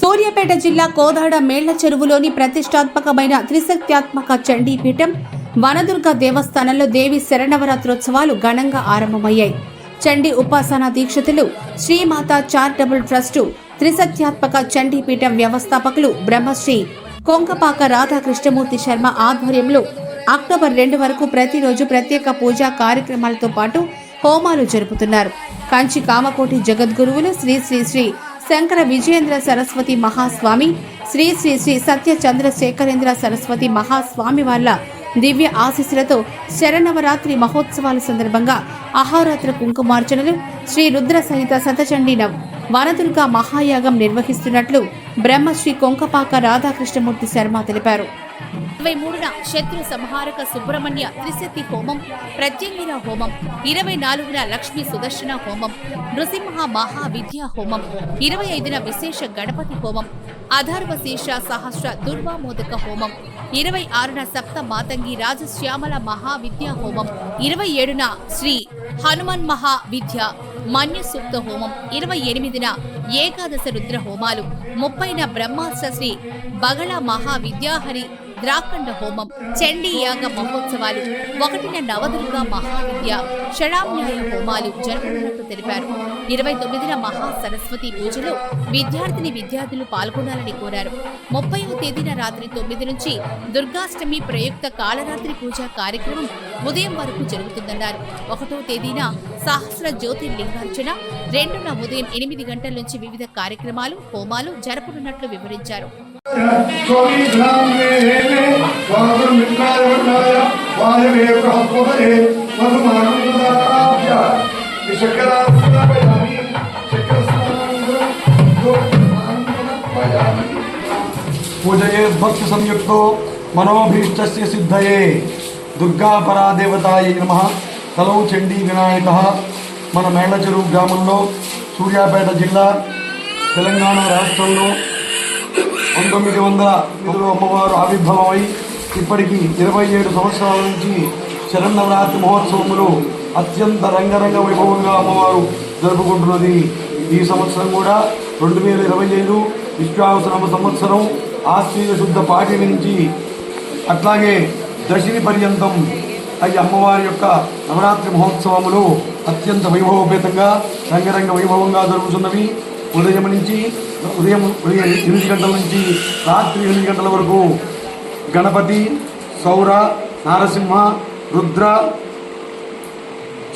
సూర్యాపేట జిల్లా కోదాడ మేళ్ళ చెరువులోని ప్రతిష్టాత్మకమైన త్రిశక్త్యాత్మక చండీపీఠం వనదుర్గ దేవస్థానంలో దేవి శరణవరాత్రోత్సవాలు ఘనంగా ఆరంభమయ్యాయి. చండీ ఉపాసనా దీక్షితులు శ్రీమాత చారిటబుల్ ట్రస్టు త్రిశక్త్యాత్మక చండీపీఠం వ్యవస్థాపకులు బ్రహ్మశ్రీ కొంకపాక రాధాకృష్ణమూర్తి శర్మ ఆధ్వర్యంలో అక్టోబర్ రెండు వరకు ప్రతిరోజు ప్రత్యేక పూజా కార్యక్రమాలతో పాటు హోమాలు జరుపుతున్నారు. కంచి కామకోటి జగద్గురువులు శ్రీ శ్రీ శ్రీ శంకర విజయేంద్ర సరస్వతి మహాస్వామి శ్రీ శ్రీ శ్రీ సత్య చంద్రశేఖరేంద్ర సరస్వతి మహాస్వామి వాళ్ళ దివ్య ఆశీస్సులతో శరణవరాత్రి మహోత్సవాల సందర్భంగా అహోరాత్ర కుంకుమార్చనలు శ్రీ రుద్ర సహిత శతచండీ వనదుర్గ మహాయాగం నిర్వహిస్తున్నట్లు బ్రహ్మశ్రీ కొంకపాక రాధాకృష్ణమూర్తి శర్మ తెలిపారు. ఇరవై మూడున శత్రు సంహారక సుబ్రహ్మణ్య త్రిశక్తి హోమం ప్రత్యంగిర హోమం ఇరవై నాలుగున లక్ష్మీ సుదర్శన హోమం నృసింహ మహావిద్యా హోమం ఇరవై ఐదున విశేష గణపతి హోమం అధర్వశేష సహస్ర దుర్వామోదక హోమం. ఇరవై ఆరున సప్త మాతంగి రాజశ్యామల మహావిద్యా హోమం. ఇరవై ఏడున శ్రీ హనుమన్ మహా విద్య మన్య హోమం. ఇరవై ఎనిమిదిన ఏకాదశ రుద్ర హోమాలు. ముప్పైన బ్రహ్మాస్త్ర శ్రీ బగళ మహా విద్యాహరి ద్రాకండ హోమం చండీ యాగ మహోత్సవాలు ఒకటిన నవదుర్గ మహావిద్య షడామ్యాయ హోమాలు జరుపుకున్నట్టు తెలిపారు. ఇరవై తొమ్మిదిన మహా సరస్వతి పూజలో విద్యార్థిని విద్యార్థులు పాల్గొనాలని కోరారు. ముప్పైవ తేదీన రాత్రి తొమ్మిది నుంచి దుర్గాష్టమి ప్రయుక్త కాళరాత్రి పూజ కార్యక్రమం ఉదయం వరకు జరుగుతుందన్నారు. ఒకటో తేదీన సహస్ర జ్యోతిర్లింగార్చన రెండున ఉదయం ఎనిమిది గంటల నుంచి వివిధ కార్యక్రమాలు హోమాలు జరపనున్నట్లు వివరించారు. పూజయే భక్తి సంయుక్తో మనోభీష్టస్య సిద్ధయే దుర్గా పరాదేవతాయ నమ తలౌ చండీ వినాయక మన మేళ్లచెరు గ్రామంలో సూర్యాపేట జిల్లా తెలంగాణ రాష్ట్రంలో పంతొమ్మిది వందల పదిలో అమ్మవారు ఆవిర్భావమై ఇప్పటికి ఇరవై ఏడు సంవత్సరాల నుంచి శరన్నవరాత్రి మహోత్సవంలో అత్యంత రంగరంగ వైభవంగా అమ్మవారు జరుపుకుంటున్నది. ఈ సంవత్సరం కూడా రెండు వేల ఇరవై ఐదు విశ్వావసనామ సంవత్సరం ఆశ్చర్య శుద్ధ పాటి నుంచి అట్లాగే దశమి పర్యంతం ఈ అమ్మవారి యొక్క నవరాత్రి మహోత్సవములు అత్యంత వైభవపేతంగా రంగరంగ వైభవంగా జరుగుతున్నవి. ఉదయం నుంచి ఉదయం ఉదయం ఎనిమిది గంటల నుంచి రాత్రి ఎనిమిది గంటల వరకు గణపతి సౌర నారసింహ రుద్ర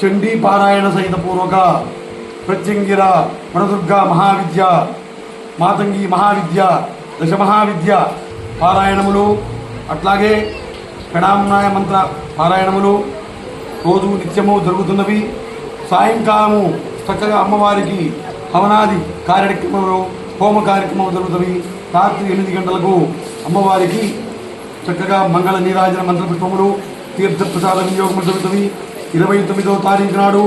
చండీ పారాయణ సహిత పూర్వక ప్రత్యంగిర వనదుర్గ మహావిద్య మాతంగి మహావిద్య దశ మహావిద్య పారాయణములు అట్లాగే ప్రణామనాయ మంత్ర పారాయణములు రోజు నిత్యము జరుగుతున్నవి. సాయంకాలము చక్కగా అమ్మవారికి హవనాది కార్యక్రమంలో హోమ కార్యక్రమం జరుగుతుంది రాత్రి ఎనిమిది గంటలకు అమ్మవారికి చక్కగా మంగళ నీరాజన మంత్రపుష్పములు తీర్థప్రసాద వినియోగం జరుగుతుంది ఇరవై తొమ్మిదవ తారీఖు నాడు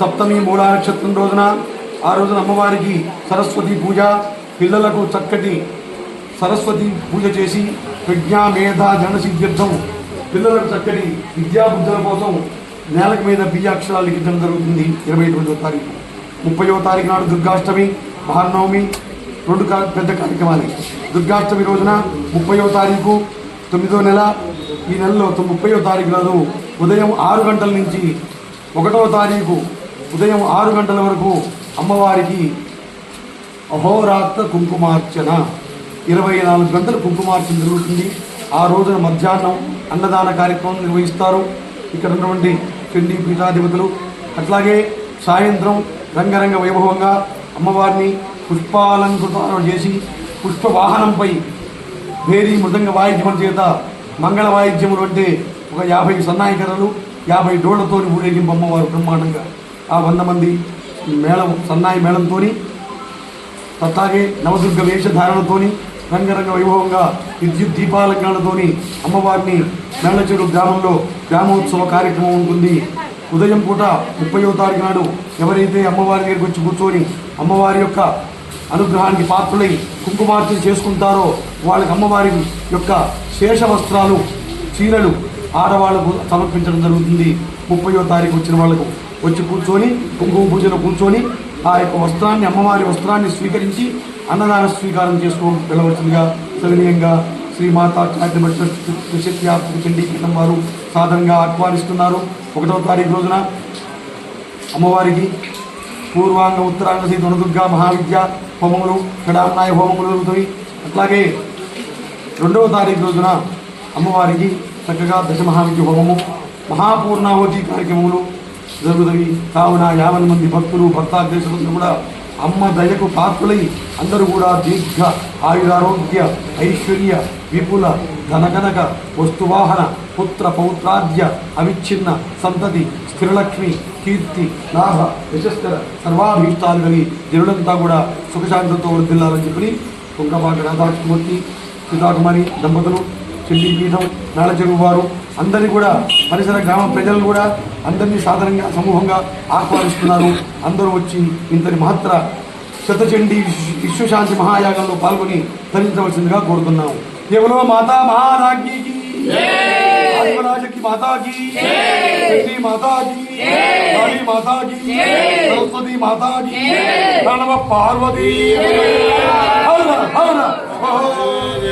సప్తమి మూలా నక్షత్రం రోజున ఆ రోజున అమ్మవారికి సరస్వతి పూజ పిల్లలకు చక్కటి సరస్వతి పూజ చేసి ప్రజ్ఞా మేధ జనసిద్ధ్యర్థం పిల్లలకు చక్కటి విద్యాబుద్ధుల కోసం నేలకు మీద బియ్యాక్షరాలు లిఖించడం జరుగుతుంది. ఇరవై తొమ్మిదవ తారీఖు. ముప్పయో తారీఖు నాడు దుర్గాష్టమి మహానవమి రెండు పెద్ద కార్యక్రమాలే. దుర్గాష్టమి రోజున ముప్పయో తారీఖు తొమ్మిదో నెల ఈ నెలలో ముప్పయో తారీఖు రోజు ఉదయం ఆరు గంటల నుంచి ఒకటవ తారీఖు ఉదయం ఆరు గంటల వరకు అమ్మవారికి అహోరాత్ర కుంకుమార్చన. ఇరవై నాలుగు గంటలు కుంకుమార్చన జరుగుతుంది. ఆ రోజున మధ్యాహ్నం అన్నదాన కార్యక్రమం నిర్వహిస్తారు. ఇక్కడ ఉన్నటువంటి చండీ పీఠాధిపతులు. అట్లాగే సాయంత్రం రంగరంగ వైభవంగా అమ్మవారిని పుష్పాలంకృతం చేసి పుష్ప వాహనంపై భేరీ మృదంగ వాయిద్యం చేత మంగళ వాయిద్యములు అంటే ఒక యాభై సన్నాయికరలు యాభై డోళ్ళతో ఊరేగింపు అమ్మవారు బ్రహ్మాండంగా. ఆ వంద మంది మేళం సన్నాయి మేళంతో అట్లాగే నవదుర్గ వేషధారణతోని రంగరంగ వైభవంగా విద్యుత్ దీపాలంకరణతోని అమ్మవారిని మేళచెరు గ్రామంలో గ్రామోత్సవ కార్యక్రమం ఉంటుంది. ఉదయం పూట ముప్పయో తారీఖు నాడు ఎవరైతే అమ్మవారి దగ్గరికి వచ్చి కూర్చొని అమ్మవారి యొక్క అనుగ్రహానికి పాత్రులై కుంకుమార్చన చేసుకుంటారో వాళ్ళకి అమ్మవారి యొక్క శేష వస్త్రాలు చీరలు ఆడవాళ్ళకు సమర్పించడం జరుగుతుంది. ముప్పయో తారీఖు వచ్చిన వాళ్ళకు వచ్చి కూర్చొని కుంకుమ పూజలో కూర్చొని ఆ యొక్క వస్త్రాన్ని అమ్మవారి వస్త్రాన్ని స్వీకరించి అన్నదాన స్వీకారం చేసుకో వెళ్ళవలసిందిగా సవినీయంగా శ్రీ మాతా చారిటబుల్ వారు సాధారణంగా ఆహ్వానిస్తున్నారు. ఒకటవ తారీఖు రోజున అమ్మవారికి పూర్వాంగ ఉత్తరాంగ శ్రీ దుర్గా మహావిద్య హోమములు షడాన్నాయ హోమములు జరుగుతాయి. అట్లాగే రెండవ తారీఖు రోజున అమ్మవారికి చక్కగా దశ హోమము మహాపూర్ణావతి కార్యక్రమములు జరుగుతాయి. కావున యాభై మంది భక్తులు భక్తాగ్రేసులందరూ కూడా అమ్మ దయకు పాత్రులై అందరూ కూడా దీర్ఘ ఆయురారోగ్య ఐశ్వర్య విపుల ధనగనక వస్తువాహన పుత్ర పౌత్రాద్య అవిచ్ఛిన్న సంతతి స్థిరలక్ష్మి కీర్తి లాభ యశస్కర సర్వాభీష్టాలు కలిగి జనులంతా కూడా సుఖశాంతులతో వృద్ధిల్లాలని చెప్పి కుంకపాట రాధాకృష్ణమూర్తి సీతాకుమారి దంపతులు చెల్లిపీఠం నాళచెరువు వారు అందరినీ కూడా పరిసర గ్రామ ప్రజలను కూడా అందరినీ సాధారణంగా సమూహంగా ఆహ్వానిస్తున్నారు. అందరూ వచ్చి ఇంతటి మహత్తర శతచండీ విశ్వశాంతి మహాయాగంలో పాల్గొని ధరించవలసిందిగా కోరుతున్నాము. కేవలం మాతా మహారాజ్ఞికి. Maharaja Ki Mataji Jai Mataji Jai Mataji Jai Saraswati Mataji Jai Namah Parvati Jai Hare Hare Hare